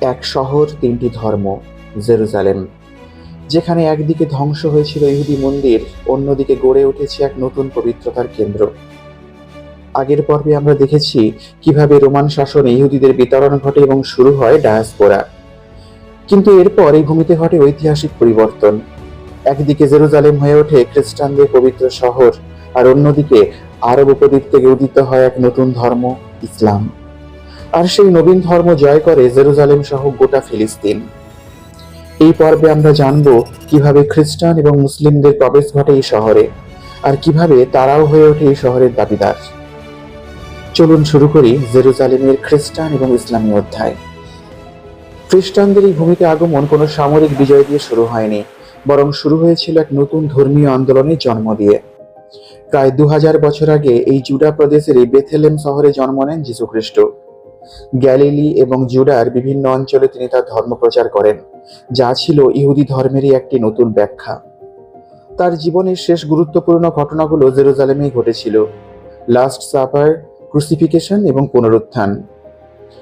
এক শহর, তিনটি ধর্ম, জেরুজালেম, যেখানে একদিকে ধ্বংস হয়েছিল ইহুদি মন্দির, অন্যদিকে গড়ে উঠেছে এক নতুন পবিত্রতার কেন্দ্র। আগের পর্বে আমরা দেখেছি কীভাবে রোমান শাসনে ইহুদিদের বিতরণ ঘটে এবং শুরু হয় ডায়াসপোরা। কিন্তু এরপর এই ভূমিতে ঘটে ঐতিহাসিক পরিবর্তন। একদিকে জেরুজালেম হয়ে ওঠে খ্রিস্টানদের পবিত্র শহর, আর অন্যদিকে আরব উপদ্বীপ থেকে উদিত হয় এক নতুন ধর্ম, ইসলাম। আর সেই নবীন ধর্ম জয় করে জেরুজালেম সহ গোটা ফিলিস্তিন। এই পর্বে আমরা জানব কীভাবে খ্রিস্টান এবং মুসলিমদের প্রবেশ ঘটে এই শহরে, আর কীভাবে তারাও হয়ে ওঠে এই শহরের দাবিদার। চলুন শুরু করি জেরুজালেমের খ্রিস্টান এবং ইসলামী অধ্যায়। খ্রিস্টানদের এই ভূমিতে আগমন কোনো সামরিক বিজয় দিয়ে শুরু হয়নি, বরং শুরু হয়েছিল এক নতুন ধর্মীয় আন্দোলনের জন্ম দিয়ে। প্রায় দু হাজার বছর আগে এই জুডা প্রদেশের এই বেথেলেম শহরে জন্ম নেন যীশুখ্রিস্ট। গ্যালিলি এবং জুডার বিভিন্ন অঞ্চলে তিনি তার ধর্ম প্রচার করেন, যা ছিল ইহুদি ধর্মেরই একটি নতুন ব্যাখ্যা। তার জীবনের শেষ গুরুত্বপূর্ণ ঘটনাগুলো জেরুজালেমেই ঘটেছিল, লাস্ট সাপার, ক্রুসিফিকেশন এবং পুনরুত্থান।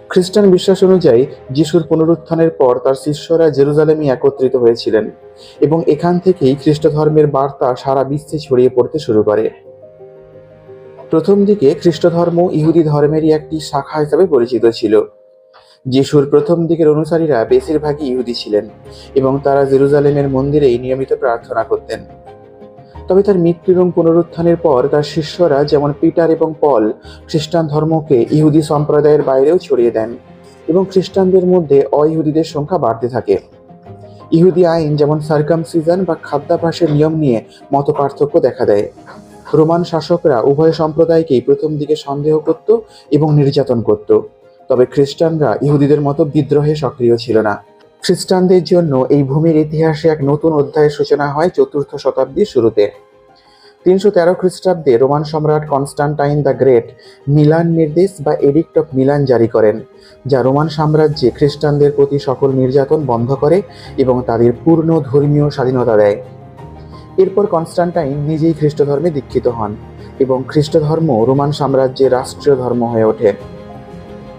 খ্রিস্টান বিশ্বাস অনুযায়ী, যিশুর পুনরুত্থানের পর তার শিষ্যরা জেরুজালেমে একত্রিত হয়েছিলেন এবং এখান থেকেই খ্রিস্ট ধর্মের বার্তা সারা বিশ্বে ছড়িয়ে পড়তে শুরু করে। প্রথম দিকে খ্রিস্ট ধর্ম ইহুদি ধর্মেরই একটি শাখা হিসাবে পরিচিত ছিল। যিশুর প্রথম দিকের অনুসারীরা বেশিরভাগই ইহুদি ছিলেন এবং তারা জেরুজালেমের মন্দিরেই নিয়মিত প্রার্থনা করতেন। তবে তার মৃত্যু এবং পুনরুত্থানের পর তার শিষ্যরা যেমন পিটার এবং পল খ্রিস্টান ধর্মকে ইহুদি সম্প্রদায়ের বাইরেও ছড়িয়ে দেন এবং খ্রিস্টানদের মধ্যে অইহুদিদের সংখ্যা বাড়তে থাকে। ইহুদি আইন যেমন সার্কামসিজন বা খাদ্যাভ্যাসের নিয়ম নিয়ে মত পার্থক্য দেখা দেয়। রোমান শাসকরা উভয় সম্প্রদায়কেই প্রথম দিকে সন্দেহ করত এবং নির্যাতন করত। তবে খ্রিস্টানরা ইহুদিদের মতো বিদ্রোহে সক্রিয় ছিল না। খ্রিস্টানদের জন্য এই ভূমির ইতিহাসে এক নতুন অধ্যায়ের সূচনা হয় চতুর্থ শতাব্দীর শুরুতে। তিনশো তেরো খ্রিস্টাব্দে রোমান সম্রাট কনস্টান্টাইন দ্য গ্রেট মিলান নির্দেশ বা এডিক্ট অফ মিলান জারি করেন, যা রোমান সাম্রাজ্যে খ্রিস্টানদের প্রতি সকল নির্যাতন বন্ধ করে এবং তাদের পূর্ণ ধর্মীয় স্বাধীনতা দেয়। এরপর কনস্টান্টাইন নিজেই খ্রিস্ট ধর্মে দীক্ষিত হন এবং খ্রিস্ট ধর্ম রোমান সাম্রাজ্যের রাষ্ট্রীয় ধর্ম হয়ে ওঠে।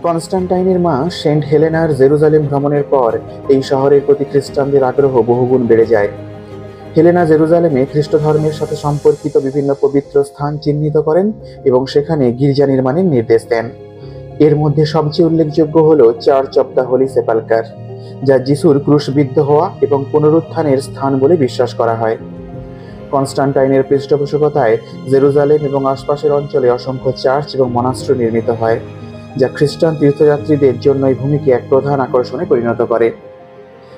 কনস্টান্টাইনের মা সেন্ট হেলেনার জেরুজালেম ভ্রমণের পর এই শহরের প্রতি খ্রিস্টানদের আগ্রহ বহুগুণ বেড়ে যায়। হেলেনা জেরুজালেমে খ্রিস্ট ধর্মের সাথে সম্পর্কিত বিভিন্ন পবিত্র স্থান চিহ্নিত করেন এবং সেখানে গির্জা নির্মাণের নির্দেশ দেন। এর মধ্যে সবচেয়ে উল্লেখযোগ্য হল Church of the Holy Sepulchre, যা যিশুর ক্রুশবিদ্ধ হওয়া এবং পুনরুত্থানের স্থান বলে বিশ্বাস করা হয়। কনস্টান্টাইনের পৃষ্ঠপোষকতায় জেরুজালেম এবং আশপাশের অঞ্চলে অসংখ্য চার্চ এবং মনাস্ত্র নির্মিত হয়, যা খ্রিস্টান তীর্থযাত্রীদের জন্য এই ভূমিকে এক প্রধান আকর্ষণে পরিণত করে।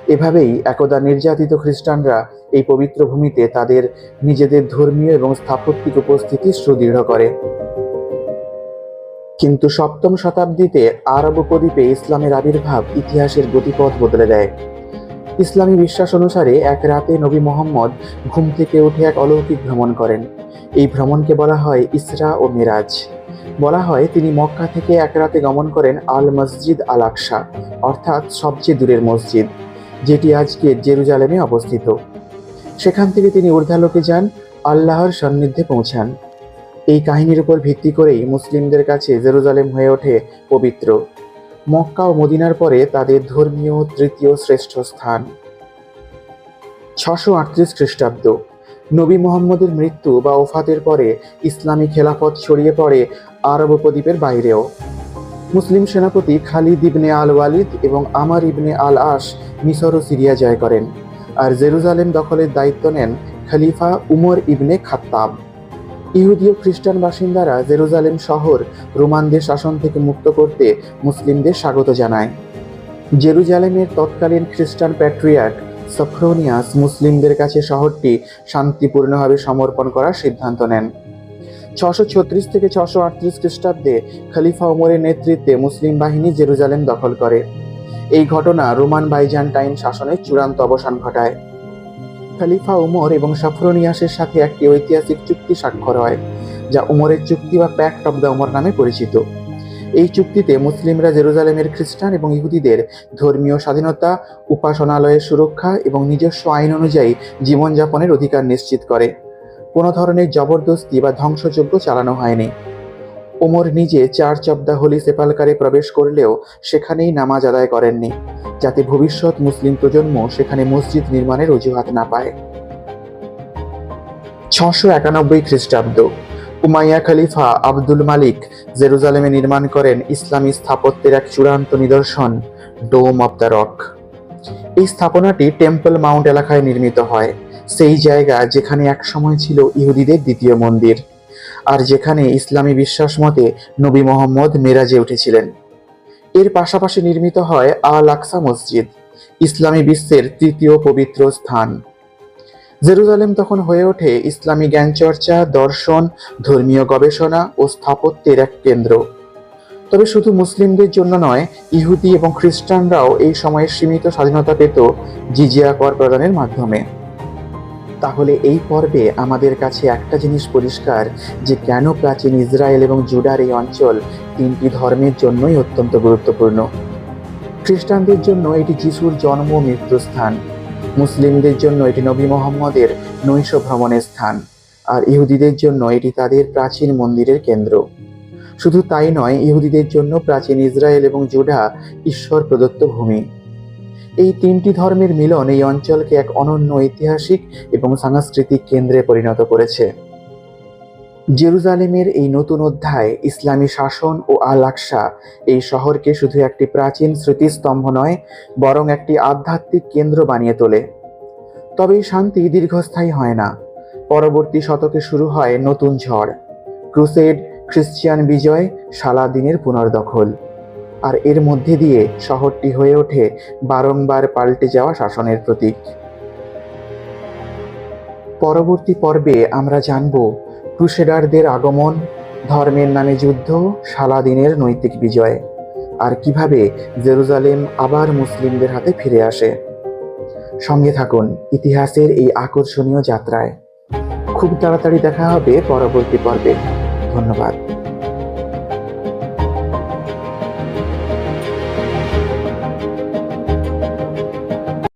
এভাবেই একদা নির্যাতিত খ্রিস্টানরা এই পবিত্র ভূমিতে তাদের নিজেদের ধর্মীয় এবং স্থাপত্যিক উপস্থিতি সুদৃঢ় করে। কিন্তু সপ্তম শতাব্দীতে আরব উপদ্বীপে ইসলামের আবির্ভাব ইতিহাসের গতিপথ বদলে দেয়। ইসলামী বিশ্বাস অনুসারে এক রাতে নবী মোহাম্মদ ঘুম থেকে উঠে এক অলৌকিক ভ্রমণ করেন। এই ভ্রমণকে বলা হয় ইসরা ও মিরাজ। বলা হয় তিনি মক্কা থেকে এক রাতে গমন করেন আল মসজিদ আল আকসা, অর্থাৎ সবচেয়ে দূরের মসজিদ, যেটি আজকে জেরুজালেমে অবস্থিত। সেখান থেকে তিনি ঊর্ধ্বালোকে যান, আল্লাহর সান্নিধ্যে পৌঁছান। এই কাহিনীর উপর ভিত্তি করেই মুসলিমদের কাছে জেরুজালেম হয়ে ওঠে পবিত্র। মক্কা ও মদিনার পরে তাদের ধর্মীয় তৃতীয় শ্রেষ্ঠ স্থান। ছশো আটত্রিশ খ্রিস্টাব্দ। নবী মোহাম্মদের মৃত্যু বা ওফাতের পরে ইসলামী খেলাফত ছড়িয়ে পড়ে আরব উপদ্বীপের বাইরেও। মুসলিম সেনাপতি খালিদ ইবনে আল ওয়ালিদ এবং আমার ইবনে আল আশ মিশর ও সিরিয়া জয় করেন। আর জেরুজালেম দখলের দায়িত্ব নেন খলিফা উমর ইবনে খাত্তাব। ইহুদি ও খ্রিস্টান বাসিন্দারা জেরুজালেম শহর রোমানদের শাসন থেকে মুক্ত করতে মুসলিমদের স্বাগত জানায়। জেরুজালেমের তৎকালীন খ্রিস্টান প্যাট্রিয়ার্ক সফ্রোনিয়াস মুসলিমদের কাছে শহরটি শান্তিপূর্ণভাবে সমর্পণ করার সিদ্ধান্ত নেন। ছশো ছত্রিশ থেকে ছশো আটত্রিশ খ্রিস্টাব্দে খলিফা ওমরের নেতৃত্বে মুসলিম বাহিনী জেরুজালেম দখল করে। এই ঘটনা রোমান বাইজান্টাইন শাসনের চূড়ান্ত অবসান ঘটায়। খলিফা উমর এবং সাফরোনিয়াসের সাথে একটি ঐতিহাসিক চুক্তি স্বাক্ষর হয়, যা উমরের চুক্তি বা প্যাক্ট অব দ্য উমর নামে পরিচিত। এই চুক্তিতে মুসলিমরা জেরুজালেমের খ্রিস্টান এবং ইহুদিদের ধর্মীয় স্বাধীনতা, উপাসনালয়ের সুরক্ষা এবং নিজস্ব আইন অনুযায়ী জীবনযাপনের অধিকার নিশ্চিত করে। কোনো ধরনের জবরদস্তি বা ধ্বংসযজ্ঞ চালানো হয়নি। ওমর নিজে চার হোলি সেপালকারে প্রবেশ করলেও সেখানেই নামাজ আদায় করেননি, যাতে ভবিষ্যৎ মুসলিম প্রজন্ম সেখানে মসজিদ নির্মাণের অজুহাত না পায়। ছশো একানব্বই খ্রিস্টাব্দ, উমাইয়া খলিফা আব্দুল মালিক জেরুজালেমে নির্মাণ করেন ইসলামী স্থাপত্যের এক চূড়ান্ত নিদর্শন, ডোম অব দ্য রক। এই স্থাপনাটি টেম্পল মাউন্ট এলাকায় নির্মিত হয়, সেই জায়গা যেখানে একসময় ছিল ইহুদিদের দ্বিতীয় মন্দির। আর যেখানে ইসলামী বিশ্বাস মতে নবী মোহাম্মদ মেরাজে উঠেছিলেন। এর পাশাপাশি নির্মিত হয় আল আকসা মসজিদ, ইসলামী বিশ্বের তৃতীয় পবিত্র স্থান। জেরুজালেম তখন হয়ে ওঠে ইসলামী জ্ঞানচর্চা, দর্শন, ধর্মীয় গবেষণা ও স্থাপত্যের এক কেন্দ্র। তবে শুধু মুসলিমদের জন্য নয়, ইহুদি এবং খ্রিস্টানরাও এই সময়ে সীমিত স্বাধীনতা পেত জিজিয়া কর প্রদানের মাধ্যমে। তাহলে এই পর্বে আমাদের কাছে একটা জিনিস পরিষ্কার, যে কেন প্রাচীন ইসরায়েল এবং জুডার এই অঞ্চল তিনটি ধর্মের জন্যই অত্যন্ত গুরুত্বপূর্ণ। খ্রিস্টানদের জন্য এটি যিশুর জন্ম মৃত্যুস্থান। মুসলিমদের জন্য এটি নবী মোহাম্মদের নৈশ ভ্রমণের স্থান। আর ইহুদিদের জন্য এটি তাদের প্রাচীন মন্দিরের কেন্দ্র। শুধু তাই নয়, ইহুদিদের জন্য প্রাচীন ইসরায়েল এবং জুডা ঈশ্বর প্রদত্ত ভূমি। এই তিনটি ধর্মের মিলন এই অঞ্চলকে এক অনন্য ঐতিহাসিক এবং সাংস্কৃতিক কেন্দ্রে পরিণত করেছে। জেরুজালেমের এই নতুন অধ্যায়, ইসলামী শাসন ও আল আকসা এই শহরকে শুধু একটি প্রাচীন স্মৃতিস্তম্ভ নয়, বরং একটি আধ্যাত্মিক কেন্দ্র বানিয়ে তোলে। তবে এই শান্তি দীর্ঘস্থায়ী হয় না। পরবর্তী শতকে শুরু হয় নতুন ঝড়। ক্রুসেড, খ্রিস্টিয়ান বিজয়, সালাদিনের পুনর্দখল। আর এর মধ্যে দিয়ে শহরটি হয়ে ওঠে বারংবার পাল্টে যাওয়া শাসনের প্রতীক। পরবর্তী পর্বে আমরা জানব ক্রুসেডারদের আগমন, ধর্মের নামে যুদ্ধ, সালাদিনের নৈতিক বিজয়, আর কীভাবে জেরুজালেম আবার মুসলিমদের হাতে ফিরে আসে। সঙ্গে থাকুন ইতিহাসের এই আকর্ষণীয় যাত্রায়। খুব তাড়াতাড়ি দেখা হবে পরবর্তী পর্বে। ধন্যবাদ।